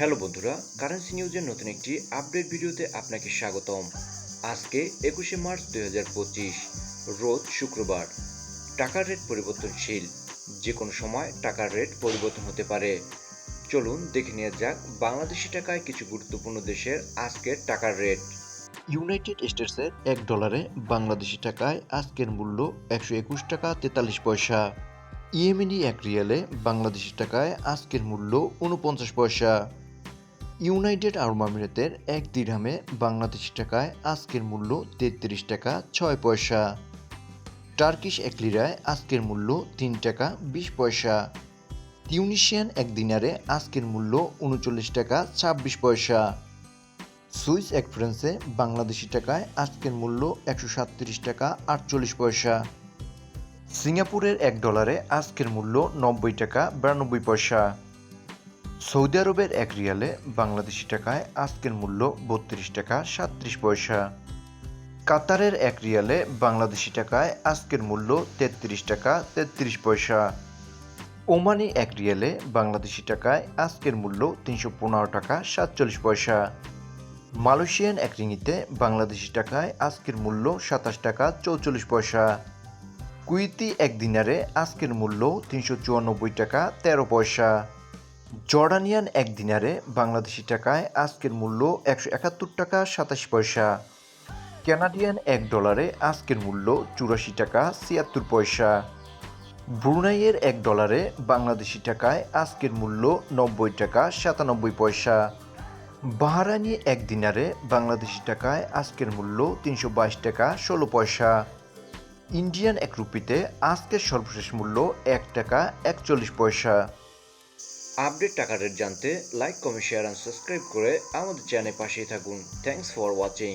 Hello বন্ধুরা currency নিউজের নতুন একটি আপডেট ভিডিওতে আপনাকে স্বাগতম। আজকে একুশে মার্চ দুই হাজার পঁচিশ, রোজ শুক্রবার। টাকার রেট পরিবর্তনশীল যে কোনো সময় টাকার রেট পরিবর্তন হতে পারে। চলুন দেখে নেওয়া যাক বাংলাদেশি টাকায় কিছু গুরুত্বপূর্ণ দেশের আজকের টাকার রেট ইউনাইটেড স্টেটসের এক ডলারে বাংলাদেশি টাকায় আজকের মূল্য একশো একুশ টাকা তেতাল্লিশ পয়সা। ইয়েমেনি এক রিয়ালে বাংলাদেশি টাকায় আজকের মূল্য উনপঞ্চাশ পয়সা। ইউনাইটেড আরব আমিরাতের এক দিরহামে বাংলাদেশি টাকায় আজকের মূল্য তেত্রিশ টাকা ছয় পয়সা। টার্কিশ এক লিরায় আজকের মূল্য তিন টাকা বিশ পয়সা। তিউনিশিয়ান এক দিনারে আজকের মূল্য উনচল্লিশ টাকা ছাব্বিশ পয়সা। সুইস এক ফ্রান্সে বাংলাদেশি টাকায় আজকের মূল্য একশো সাতত্রিশ টাকা আটচল্লিশ পয়সা। সিঙ্গাপুরের এক ডলারে আজকের মূল্য নব্বই টাকা বিরানব্বই পয়সা। সৌদি আরবের এক রিয়ালে বাংলাদেশি টাকায় আজকের মূল্য বত্রিশ টাকা সাতত্রিশ পয়সা। কাতারের এক রিয়ালে বাংলাদেশি টাকায় আজকের মূল্য তেত্রিশ টাকা তেত্রিশ পয়সা। ওমানি এক রিয়ালে বাংলাদেশি টাকায় আজকের মূল্য তিনশো পনেরো টাকা সাতচল্লিশ পয়সা। মালয়েশিয়ান এক রিঙিতে বাংলাদেশি টাকায় আজকের মূল্য সাতাশ টাকা চৌচল্লিশ পয়সা। কুইতি এক দিনারে আজকের মূল্য তিনশো চুয়ানব্বই টাকা তেরো পয়সা। জর্ডানিয়ান এক দিনারে বাংলাদেশি টাকায় আজকের মূল্য একশো একাত্তর টাকা সাতাশ পয়সা। ক্যানাডিয়ান এক ডলারে আজকের মূল্য চুরাশি টাকা ছিয়াত্তর পয়সা। ব্রুনাইয়ের এক ডলারে বাংলাদেশি টাকায় আজকের মূল্য নব্বই টাকা সাতানব্বই পয়সা। বাহারানি এক দিনারে বাংলাদেশি টাকায় আজকের মূল্য তিনশো বাইশ টাকা ষোলো পয়সা। ইন্ডিয়ান এক রুপিতে আজকের সর্বশেষ মূল্য এক টাকা একচল্লিশ পয়সা। আপডেট টাকা রেট জানতে like comment share and subscribe করে আমাদের চ্যানেল পাশেই থাকুন। Thanks for watching